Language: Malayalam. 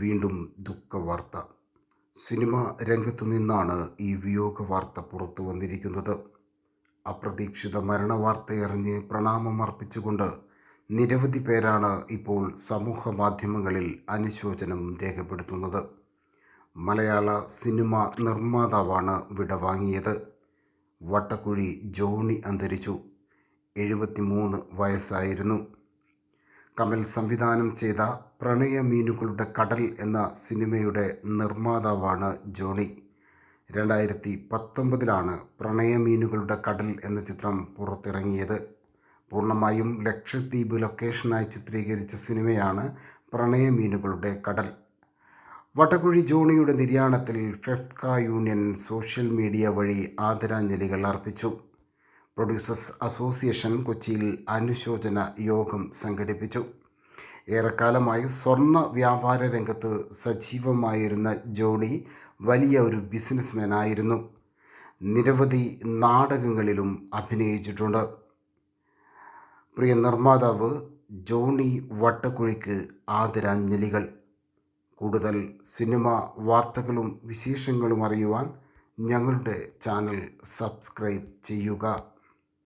വീണ്ടും ദുഃഖവാർത്ത. സിനിമ രംഗത്തു നിന്നാണ് ഈ വിയോഗ വാർത്ത പുറത്തു വന്നിരിക്കുന്നത്. അപ്രതീക്ഷിത മരണവാർത്തയറിഞ്ഞ് പ്രണാമമർപ്പിച്ചുകൊണ്ട് നിരവധി പേരാണ് ഇപ്പോൾ സമൂഹ മാധ്യമങ്ങളിൽ അനുശോചനം രേഖപ്പെടുത്തുന്നത്. മലയാള സിനിമ നിർമ്മാതാവാണ് വിടവാങ്ങിയത്. വട്ടക്കുഴി ജോണി അന്തരിച്ചു. എഴുപത്തിമൂന്ന് വയസ്സായിരുന്നു. കമൽ സംവിധാനം ചെയ്ത പ്രണയമീനുകളുടെ കടൽ എന്ന സിനിമയുടെ നിർമ്മാതാവാണ് ജോണി. രണ്ടായിരത്തി പത്തൊമ്പതിലാണ് പ്രണയമീനുകളുടെ കടൽ എന്ന ചിത്രം പുറത്തിറങ്ങിയത്. പൂർണമായും ലക്ഷദ്വീപ് ലൊക്കേഷനായി ചിത്രീകരിച്ച സിനിമയാണ് പ്രണയമീനുകളുടെ കടൽ. വടകുഴി ജോണിയുടെ നിര്യാണത്തിൽ ഫെഫ്ക യൂണിയൻ സോഷ്യൽ മീഡിയ വഴി ആദരാഞ്ജലികൾ അർപ്പിച്ചു. പ്രൊഡ്യൂസേഴ്സ് അസോസിയേഷൻ കൊച്ചിയിൽ അനുശോചന യോഗം സംഘടിപ്പിച്ചു. ഏറെക്കാലമായി സ്വർണ വ്യാപാര രംഗത്ത് സജീവമായിരുന്ന ജോണി വലിയ ഒരു ബിസിനസ്മാൻ ആയിരുന്നു. നിരവധി നാടകങ്ങളിലും അഭിനയിച്ചിട്ടുണ്ട്. പ്രിയ നിർമ്മാതാവ് ജോണി വട്ടക്കുഴിക്ക് ആദരാഞ്ജലികൾ. കൂടുതൽ സിനിമ വാർത്തകളും വിശേഷങ്ങളും അറിയുവാൻ ഞങ്ങളുടെ ചാനൽ സബ്സ്ക്രൈബ് ചെയ്യുക.